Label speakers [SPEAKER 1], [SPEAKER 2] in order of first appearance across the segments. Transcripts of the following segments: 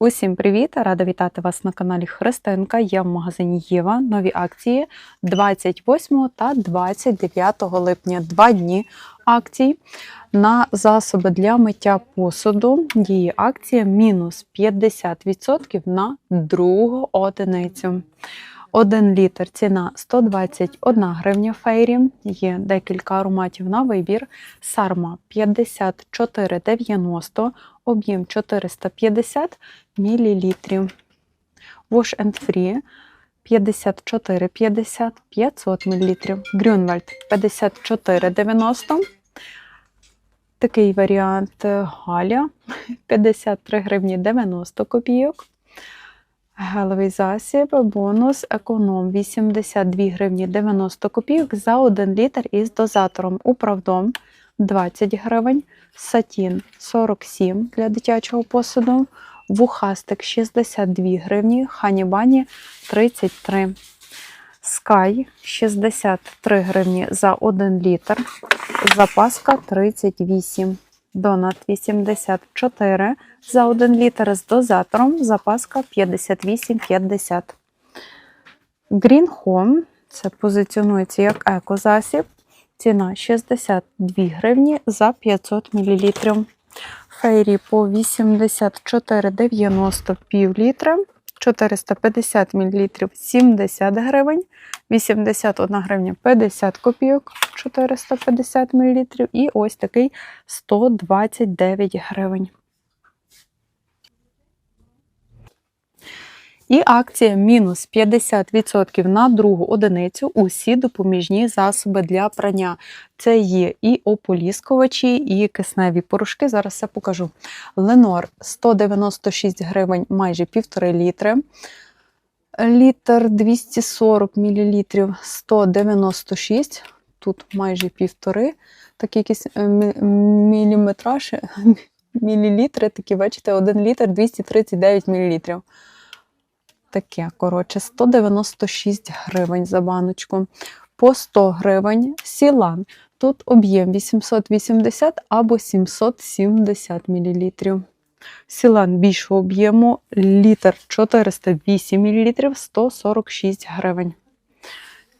[SPEAKER 1] Усім привіт! Рада вітати вас на каналі Христинка. Я в магазині Єва. Нові акції 28 та 29 липня. Два дні акцій на засоби для миття посуду. Діє акція мінус 50% на другу одиницю. 1 літр ціна 121 гривня фейрі. Є декілька ароматів на вибір. Сарма 54,90, об'єм 450 мл. Wash and Free 54,50 500 мл. Грюнвальд 54,90. Такий варіант Галя 53 гривні 90 копійок. Гелевий засіб, бонус економ 82 гривні 90 копійок за 1 літр із дозатором. Управдом 20 гривень, сатін 47 для дитячого посуду, вухастик 62 гривні, ханібані 33. Скай 63 гривні за 1 літр, запаска 38. Донат 84 за 1 літр з дозатором, запаска 58,50. Green Home це позиціонується як екозасіб. Ціна 62 гривні за 500 мл. Фейрі по 84,90 пів літра, 450 мл 70 гривень, 81 гривня 50 копійок, 450 мл і ось такий 129 гривень. І акція мінус 50% на другу одиницю усі допоміжні засоби для прання. Це є і ополіскувачі, і кисневі порошки. Зараз все покажу. Ленор 196 гривень, майже півтори літри. Літр 240 мл 196, тут майже півтори. Такий якийсь е, міліметраж, мілілітри, такі, бачите, 1 літр 239 мл. Таке, коротше, 196 гривень за баночку. По 100 гривень сілан. Тут об'єм 880 або 770 мл. Сілан більшого об'єму літр 408 мл 146 гривень.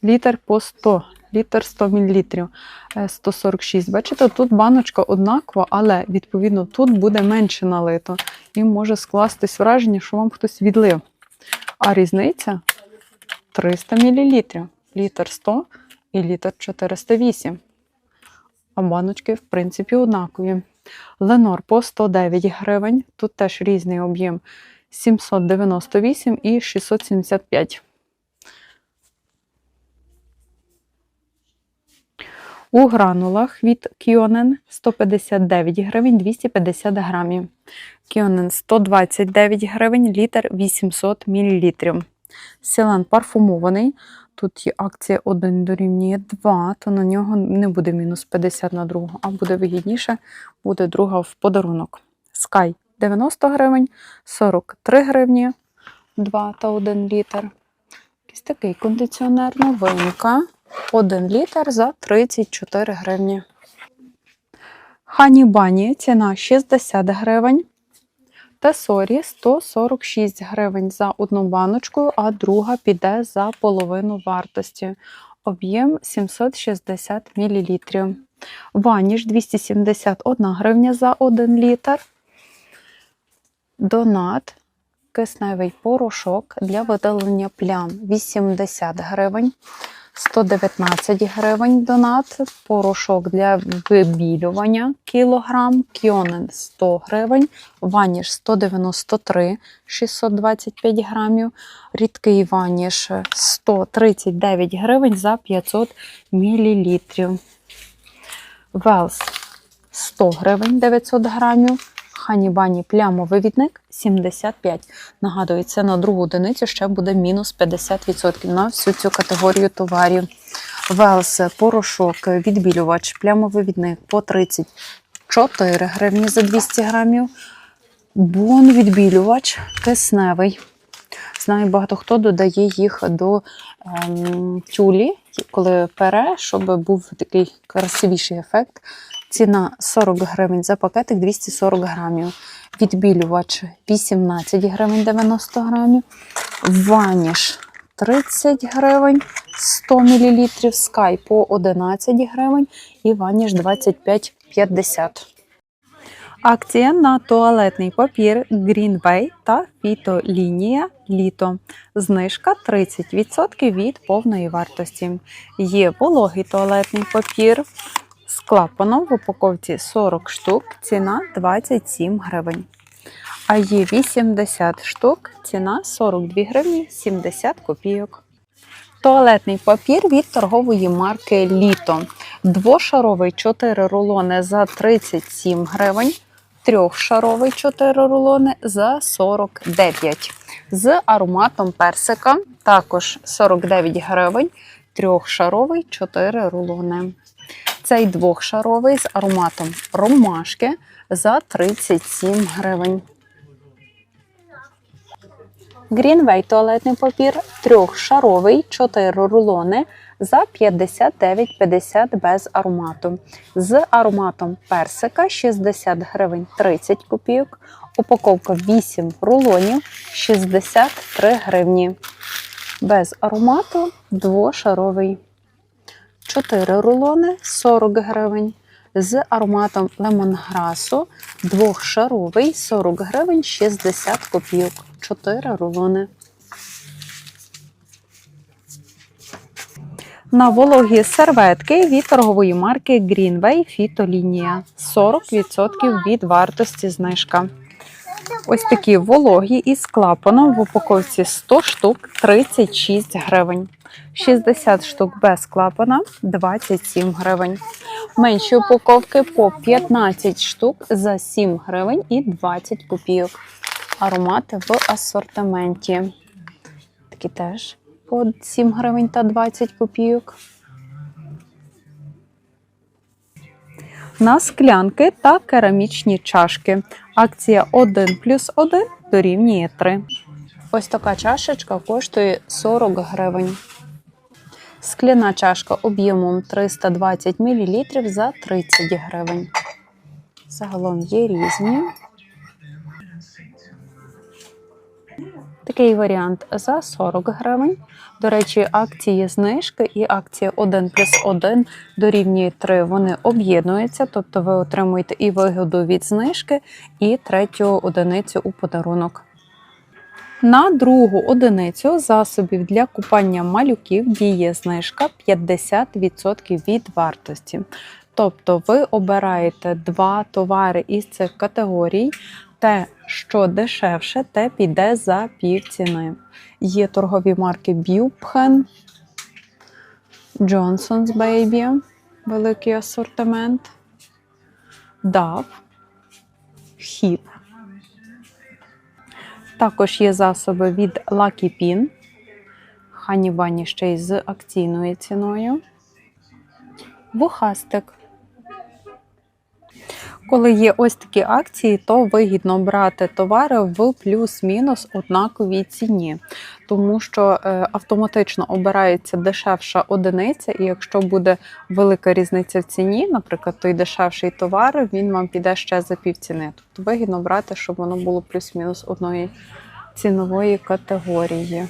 [SPEAKER 1] Літр по 100, літр 100 мл 146. Бачите, тут баночка однакова, але відповідно тут буде менше налито. І може скластись враження, що вам хтось відлив. А різниця 300 мл. Літр 100 і літр 408. А баночки, в принципі, однакові. Ленор по 109 гривень. Тут теж різний об'єм 798 і 675. У гранулах від Кіонен 159 гривень 250 грамів. Кіонен 129 гривень, літр 800 мл. Сілан парфумований. Тут є акція 1 дорівнює 2, то на нього не буде мінус 50 на другу, а буде вигідніше, буде друга в подарунок. Sky 90 гривень, 43 гривні 2 та 1 літр. Якийсь такий кондиціонер новинка. 1 літр за 34 гривні. Хані Бані ціна 60 гривень. Тесорі 146 гривень за одну баночку, а друга піде за половину вартості. Об'єм 760 мл. Ваніш 271 гривня за 1 літр. Донат кисневий порошок для видалення плям 80 гривень. 119 гривень донат, порошок для вибілювання кілограм, кіонен 100 гривень, ваніш 193 625 грамів, рідкий ваніш 139 гривень за 500 мілілітрів. Велс 100 гривень 900 грамів. Ханібані плямовивідник 75. Нагадую, це на другу одиницю ще буде мінус 50% на всю цю категорію товарів. Велс порошок, відбілювач, плямовивідник по 34 гривні за 200 грамів. Бон відбілювач кисневий. Знаю, багато хто додає їх до ем, тюлі, коли пере, щоб був такий красивіший ефект. Ціна 40 гривень за пакетик 240 грамів. Відбілювач 18 гривень 90 грамів. Ваніш 30 гривень 100 мл. Sky по 11 гривень і ваніш 25,50. Акція на туалетний папір Greenway та фітолінія літо. Знижка 30% від повної вартості. Є вологий туалетний папір клапаном в упаковці 40 штук, ціна 27 гривень. А є 80 штук, ціна 42 гривні 70 копійок. Туалетний папір від торгової марки Літо. Двошаровий 4 рулони за 37 гривень. Трьохшаровий 4 рулони за 49. З ароматом персика також 49 гривень. Трьохшаровий 4 рулони. Цей двохшаровий з ароматом ромашки за 37 гривень. Greenway туалетний папір трьохшаровий 4 рулони за 59,50 без аромату. З ароматом персика 60 гривень 30 копійок. Упаковка 8 рулонів 63 гривні. Без аромату двошаровий. 4 рулони 40 гривень. З ароматом лемонграсу двохшаровий 40 гривень 60 копійок. 4 рулони. На вологі серветки від торгової марки Greenway Фітолінія 40% від вартості знижка. Ось такі вологі із клапаном в упаковці 100 штук 36 гривень. 60 штук без клапана 27 гривень. Менші упаковки по 15 штук за 7 гривень і 20 копійок. Аромати в асортименті. Такі теж по 7 гривень та 20 копійок. На склянки та керамічні чашки. Акція 1 плюс 1 дорівнює 3. Ось така чашечка коштує 40 гривень. Скляна чашка об'ємом 320 мл за 30 гривень. Загалом є різні. Такий варіант за 40 гривень. До речі, акції знижки і акція 1 плюс 1 дорівнює 3. Вони об'єднуються, тобто ви отримуєте і вигоду від знижки, і третю одиницю у подарунок. На другу одиницю засобів для купання малюків діє знижка 50% від вартості. Тобто ви обираєте два товари із цих категорій. Те, що дешевше, те піде за пів ціни. Є торгові марки Bubchen, Johnson's Baby, великий асортимент, DAF, HIP. Також є засоби від Lucky Pin. Ханібані ще й з акційною ціною. Вухастик. Коли є ось такі акції, то вигідно брати товари в плюс-мінус однаковій ціні, тому що е, автоматично обирається дешевша одиниця, і якщо буде велика різниця в ціні, наприклад, той дешевший товар, він вам піде ще за півціни. Тобто вигідно брати, щоб воно було плюс-мінус одної цінової категорії.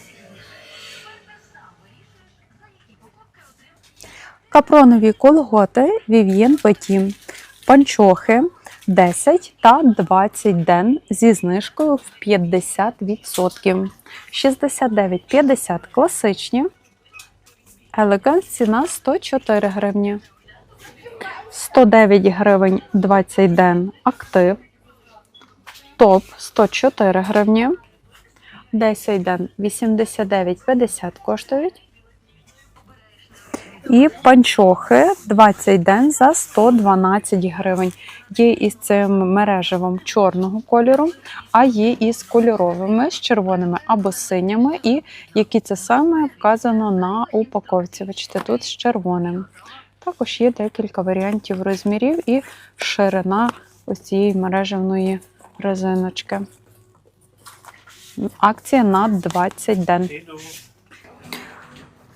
[SPEAKER 1] Капронові колготи Vivien Petit. Панчохи 10 та 20 ден зі знижкою в 50%. 69,50 класичні. Elegance ціна 104 гривні. 109 гривень 20 ден актив. Топ 104 гривні. 10 ден 89,50 коштують. І панчохи 20 ден за 112 гривень. Є із цим мережевим чорного кольору, а є із кольоровими, з червоними або синіми, і які це саме вказано на упаковці. Бачите, тут з червоним. Також є декілька варіантів розмірів і ширина ось цієї мережевної резиночки. Акція на 20 ден.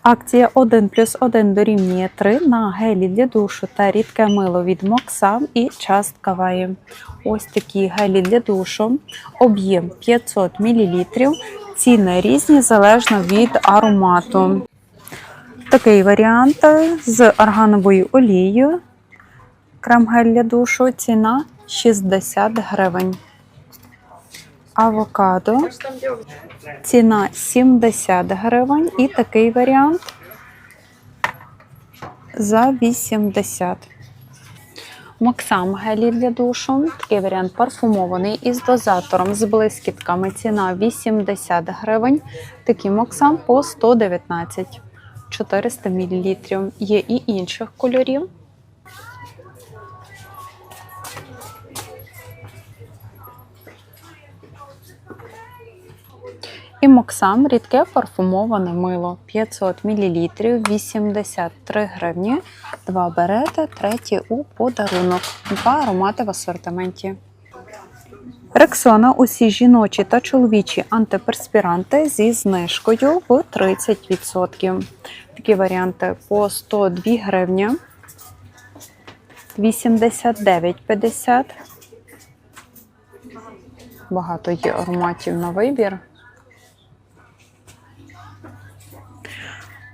[SPEAKER 1] Акція 1 плюс 1 дорівнює 3 на гелі для душу та рідке мило від Моксам і частка ваї. Ось такі гелі для душу, об'єм 500 мл, ціни різні залежно від аромату. Такий варіант з аргановою олією. Крем-гель для душу, ціна 60 гривень. Авокадо, ціна 70 гривень. І такий варіант за 80. Максам гелі для душу. Такий варіант парфумований із дозатором з блискітками. Ціна 80 гривень. Такий Максам по 119 400 мл. Є і інших кольорів. І Моксам рідке парфумоване мило 500 мл 83 гривні. Два берете, третій у подарунок. Два аромати в асортименті. Рексона усі жіночі та чоловічі антиперспіранти зі знижкою в 30%. Такі варіанти по 102 гривні, 89,50. Багато є ароматів на вибір.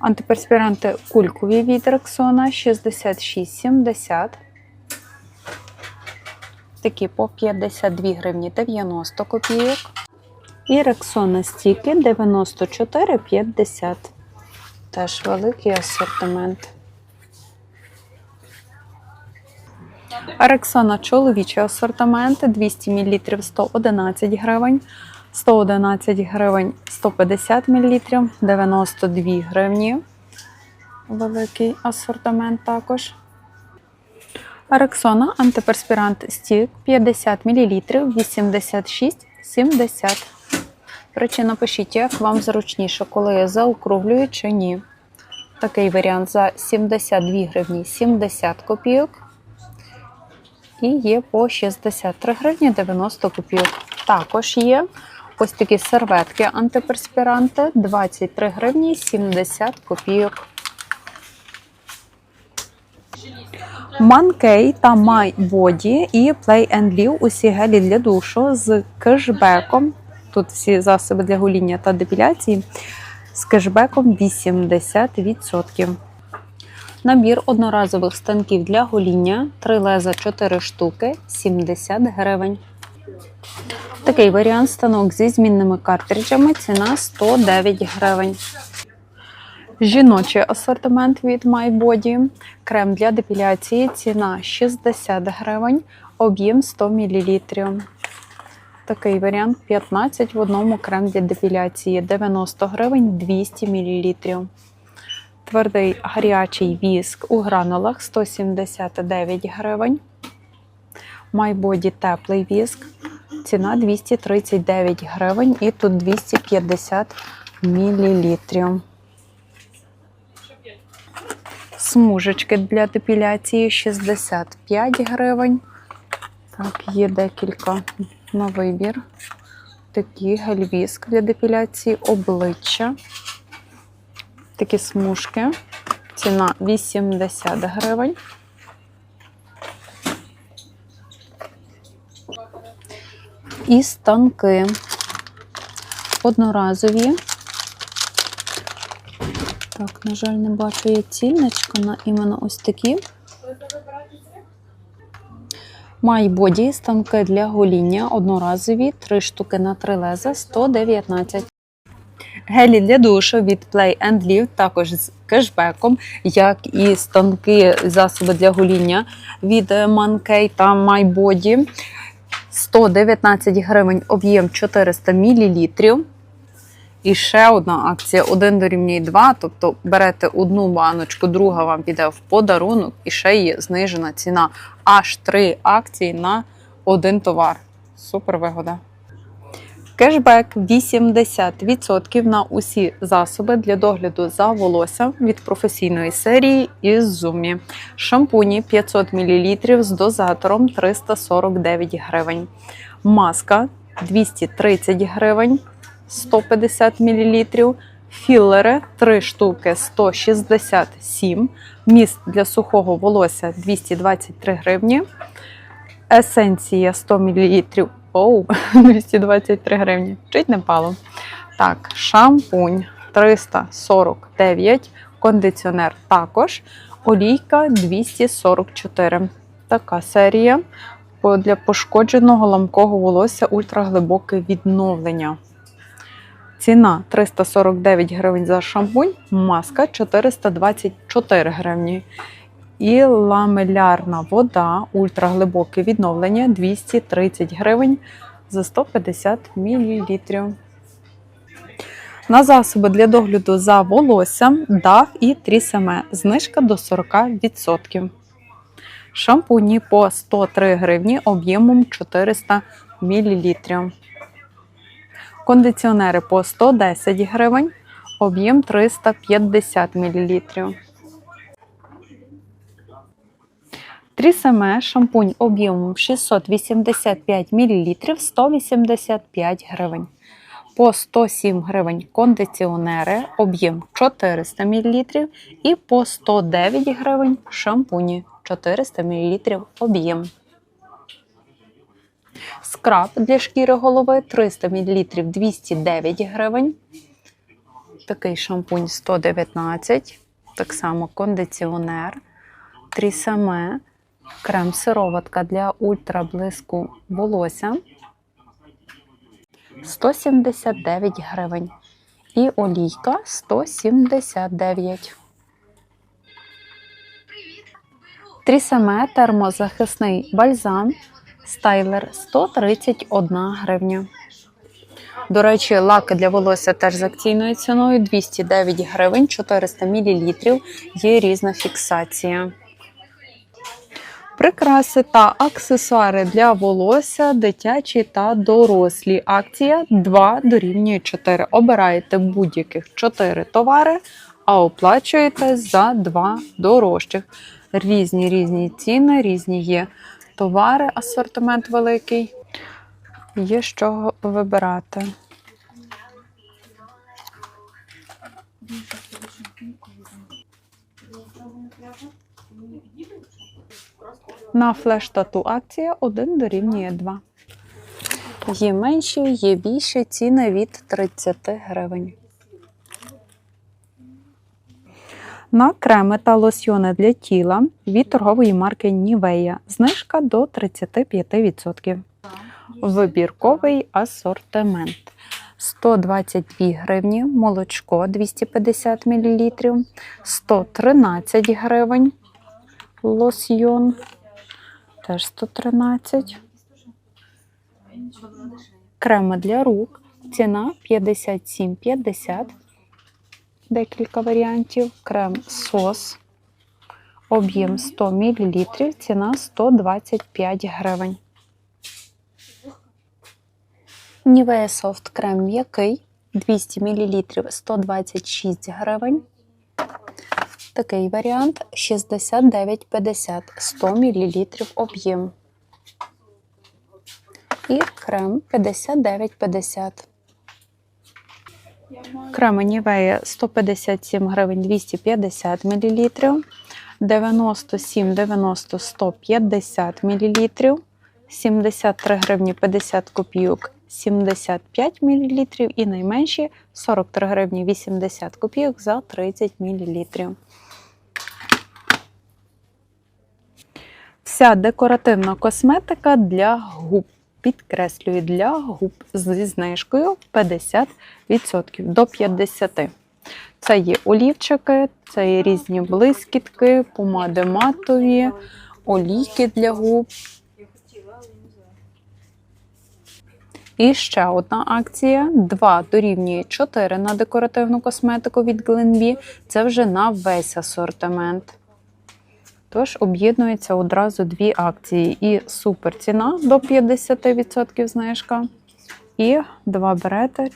[SPEAKER 1] Антиперспіранти кулькові від Рексона 66,70. Такі по 52 гривні 90 копійок. І Рексона стіки 94,50. Теж великий асортимент. Рексона чоловічий асортимент 200 мл 111 гривень. 111 гривень 150 мл, 92 гривні. Великий асортимент також. Рексона антиперспірант стік 50 мл 86,70. Речі, напишіть, як вам зручніше, коли я заокруглюю чи ні. Такий варіант за 72 гривні 70 копійок. І є по 63 гривні 90 копійок. Також є ось такі серветки антиперспіранти 23 гривні 70 копійок. Манкей та My Body і Play and Live усі гелі для душу з кешбеком. Тут всі засоби для гоління та депіляції з кешбеком 80%. Набір одноразових станків для гоління 3 леза 4 штуки 70 гривень. Такий варіант станок зі змінними картриджами. Ціна 109 гривень. Жіночий асортимент від MyBody. Крем для депіляції. Ціна 60 гривень, об'єм 100 мл. Такий варіант 15 в одному крем для депіляції 90 гривень 200 мл. Твердий гарячий віск у гранулах 179 гривень. MyBody теплий віск. Ціна 239 гривень і тут 250 мл. Смужечки для депіляції 65 гривень. Так, є декілька на вибір. Такий гель-віск для депіляції обличчя. Такі смужки. Ціна 80 гривень. І станки одноразові. Так, на жаль, не бачу є цільничка на іменно ось такі. Майбоді станки для гоління одноразові, 3 штуки на 3 леза 119. Гелі для душу від Play and Live також з кешбеком, як і станки засоби для гоління від Mankey та MyBody. 119 гривень об'єм 400 мл. І ще одна акція: 1 дорівнює 2. Тобто берете одну баночку, друга вам піде в подарунок, і ще є знижена ціна. Аж три акції на один товар. Супер вигода. Кешбек 80% на усі засоби для догляду за волоссям від професійної серії із Zumi. Шампуні 500 мл з дозатором 349 гривень. Маска 230 гривень 150 мл. Філери 3 штуки 167. Міст для сухого волосся 223 гривні. Есенція 100 мл. Оу, 223 гривні. Чуть не пало. Так, шампунь 349. Кондиціонер також. Олійка 244. Така серія для пошкодженого ламкого волосся ультраглибоке відновлення. Ціна 349 гривень за шампунь, маска 424 гривні. І ламелярна вода, ультраглибоке відновлення 230 гривень за 150 мл. На засоби для догляду за волоссям DAF і Трісеме. Знижка до 40%. Шампуні по 103 гривні об'ємом 400 мл. Кондиціонери по 110 гривень, об'єм 350 мл. Трісеме шампунь об'ємом 685 мл 185 гривень. По 107 гривень кондиціонери, об'єм 400 мл і по 109 гривень шампуні 400 мл об'єм. Скраб для шкіри голови 300 мл 209 гривень. Такий шампунь 119. Так само кондиціонер. Трісаме. Крем сироватка для ультраблиску волосся 179 гривень. І олійка 179. Трісаме термозахисний бальзам Стайлер 131 гривня. До речі, лаки для волосся теж з акційною ціною 209 гривень, 400 мл. Є різна фіксація. Прикраси та аксесуари для волосся, дитячі та дорослі. Акція 2 дорівнює 4. Обираєте будь-яких 4 товари, а оплачуєте за 2 дорожчих. Різні різні ціни, різні є товари, асортимент великий. Є з чого вибирати. На флеш-тату акція 1 дорівнює 2. Є менші, є більші ціни від 30 гривень. На креми та лосьйони для тіла від торгової марки Nivea знижка до 35%. Вибірковий асортимент. 122 гривні, молочко 250 мл, 113 гривень, лосьйон теж 113. Креми для рук. Ціна 57,50. Декілька варіантів. Крем сос. Об'єм 100 мл. Ціна 125 гривень. Nivea Soft крем м'який 200 мл 126 гривень. Такий варіант 69,50 100 мл об'єм. І крем 59,50. Крем Nivea 157 гривень 250 мл. 97, 90, 150 мл. 73 гривні 50 копійок 75 мл. І найменші 43 гривні 80 копійок за 30 мл. Вся декоративна косметика для губ. Підкреслюю для губ зі знижкою 50% до 50%. Це є олівчики, це є різні блискітки, помади матові, олійки для губ. І ще одна акція: 2 дорівнює 4 на декоративну косметику від Glenbee. Це вже на весь асортимент. Тож об'єднуються одразу дві акції. І супер ціна до 50% знижка. І два берете,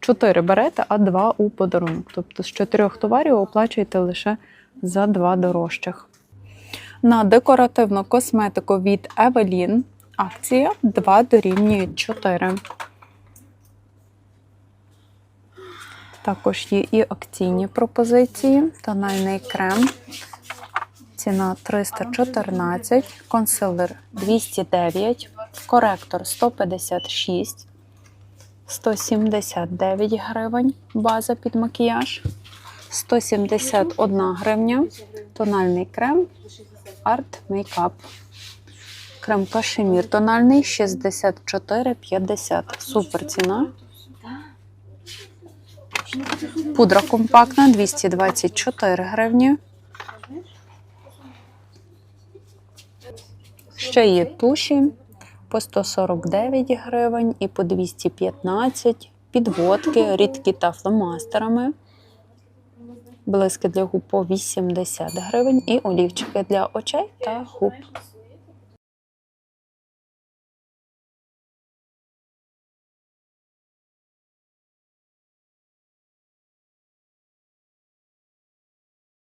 [SPEAKER 1] 4 берете, а 2 у подарунок. Тобто з 4 товарів оплачуєте лише за 2 дорожчих. На декоративну косметику від Evelyn акція 2 дорівнює 4. Також є і акційні пропозиції. Тональний крем. Ціна 314, консилер 209, коректор 156, 179 гривень, база під макіяж, 171 гривня, тональний крем, арт мейкап. Крем кашемір тональний 64,50. Супер ціна. Пудра компактна 224 гривні. Ще є туші по 149 гривень і по 215 підводки, рідкі та фломастерами. Блиски для губ по 80 гривень і олівчики для очей та губ.